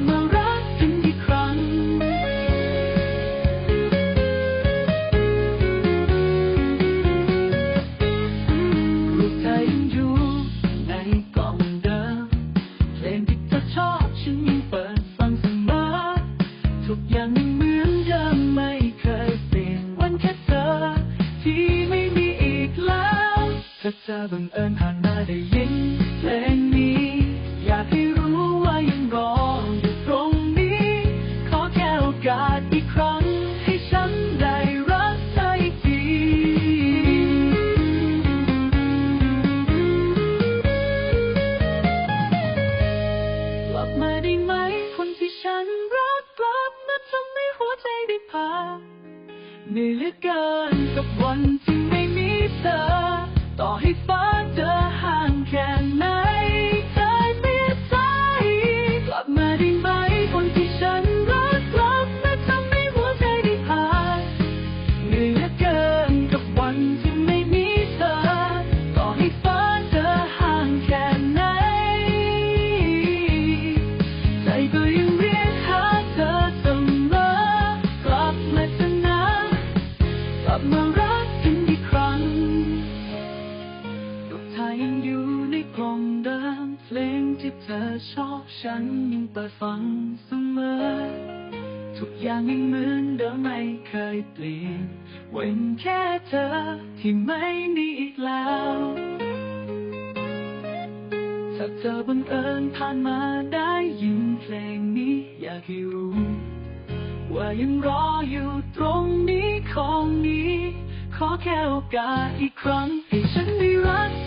Murat. เหนื่อเหลือเกินกับวัน ยังอยู่ในกล่องเดิมเพลงที่เธอชอบฉันยังเปิดฟังเสมอ ทุกอย่างยังเหมือนเดิมไม่เคยเปลี่ยนเว้นแค่เธอที่ไม่มีอีกแล้วถ้าเธอบังเอิญผ่านมาได้ยินเพลงนี้อยากให้รู้ว่ายังรออยู่ตรงนี้ของนี้ ขอแค่โอกาสอีกครั้งให้ฉันได้รัก